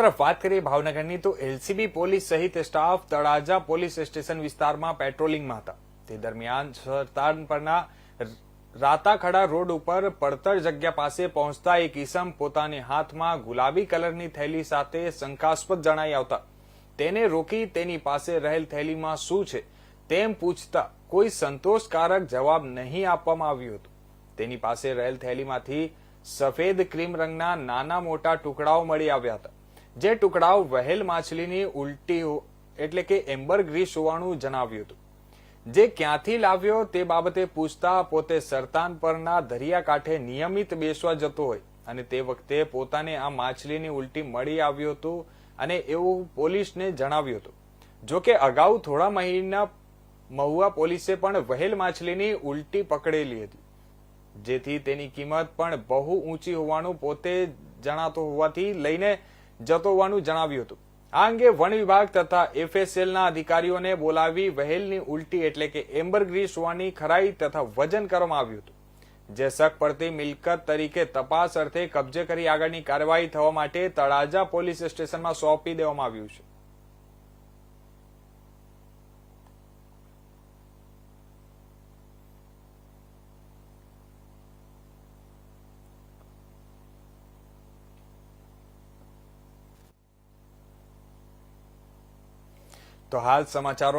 તરફ વાત કરીએ ભાવનગરની, તો એલસીબી પોલીસ સહિત સ્ટાફ તળાજા પોલીસ સ્ટેશન વિસ્તારમાં પેટ્રોલિંગમાં હતા. તે દરમિયાન સરતાન પરના રાતાખડા રોડ ઉપર પડતર જગ્યા પાસે પહોંચતા એક ઈસમ પોતાની હાથમાં ગુલાબી કલરની થેલી સાથે શંકાસ્પદ જણાઈ આવતા. તેને રોકી તેની પાસે રહેલ થેલીમાં શું છે તેમ પૂછતા કોઈ સંતોષકારક જવાબ નહીં આપવામાં આવ્યો હતો. તેની પાસે રહેલ થેલીમાંથી સફેદ ક્રીમ રંગના નાના મોટા ટુકડાઓ મળી આવ્યા હતા. જે ટુકડાઓ વહેલ માછલીની ઉલટી એટલે કે એમ્બર ગ્રીસ હોવાનું જણાવ્યું હતું. જે ક્યાંથી લાવ્યો તે બાબતે પૂછતા પોતે સરતાન પરના દરિયાકાંઠે નિયમિત બેસવા જતો હોય અને તે વખતે પોતાને આ માછલીની ઉલટી મળી આવ્યું હતું અને એવું પોલીસને જણાવ્યું હતું. જો કે અગાઉ થોડા મહિના મહુવા પોલીસે પણ વહેલ માછલીની ઉલટી પકડેલી હતી. જેથી તેની કિંમત પણ બહુ ઊંચી હોવાનું પોતે જણાતો હોવાથી લઈને જતો હોવાનું જણાવ્યું હતું. આ અંગે વન વિભાગ તથા એફએસએલના અધિકારીઓને બોલાવી વહેલની ઉલટી એટલે કે એમ્બરગ્રીસ હોવાની ખરાઈ તથા વજન કરવામાં આવ્યું હતું. જે શક પડતી મિલકત તરીકે તપાસ અર્થે કબજે કરી આગળની કાર્યવાહી થવા માટે તળાજા પોલીસ સ્ટેશનમાં સોંપી દેવામાં આવ્યું છે. તો હાલ સમાચારો